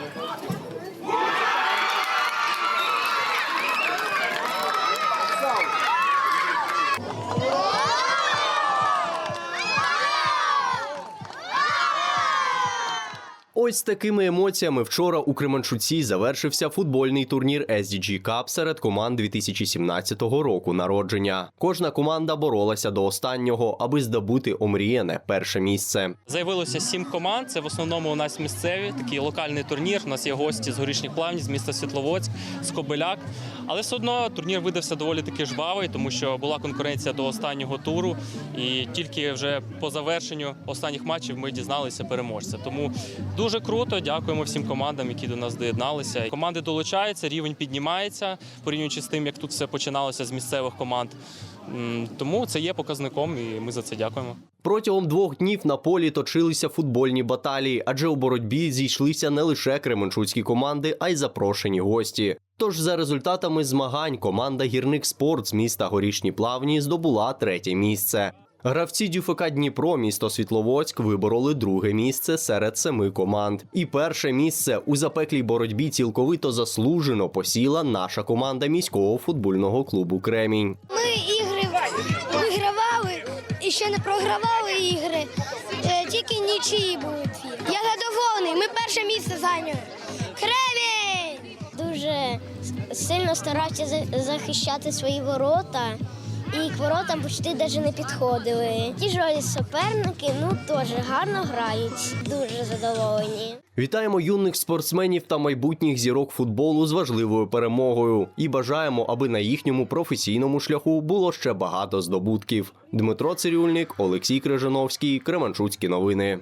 Thank you. Ось такими емоціями вчора у Кременчуці завершився футбольний турнір SDG Cup серед команд 2017 року народження. Кожна команда боролася до останнього, аби здобути омріяне перше місце. Заявилося сім команд. Це в основному у нас місцеві, такий локальний турнір. У нас є гості з горішніх плавнів, з міста Світловодськ, з Кобиляк. Але все одно турнір видався доволі таки жвавий, тому що була конкуренція до останнього туру. І тільки вже по завершенню останніх матчів ми дізналися переможця. Тому дуже круто. Дякуємо всім командам, які до нас доєдналися. Команди долучаються, рівень піднімається, порівнюючи з тим, як тут все починалося з місцевих команд. Тому це є показником, і ми за це дякуємо. Протягом двох днів на полі точилися футбольні баталії, адже у боротьбі зійшлися не лише кременчуцькі команди, а й запрошені гості. Тож за результатами змагань команда Гірник Спорт з міста Горішні Плавні здобула третє місце. Гравці Дюфк Дніпро місто Світловодськ вибороли друге місце серед семи команд. І перше місце у запеклій боротьбі цілковито заслужено посіла наша команда міського футбольного клубу Кремінь. Ми ігри вигравали і ще не програвали ігри, е, тільки нічиї були. Я задоволений, ми перше місце зайняли. Сильно старався за- захищати свої ворота. І к воротам почти навіть не підходили. Ті ж суперники ну теж гарно грають, дуже задоволені. Вітаємо юних спортсменів та майбутніх зірок футболу з важливою перемогою і бажаємо, аби на їхньому професійному шляху було ще багато здобутків. Дмитро Цирюльник, Олексій Крижановський, Кременчуцькі новини.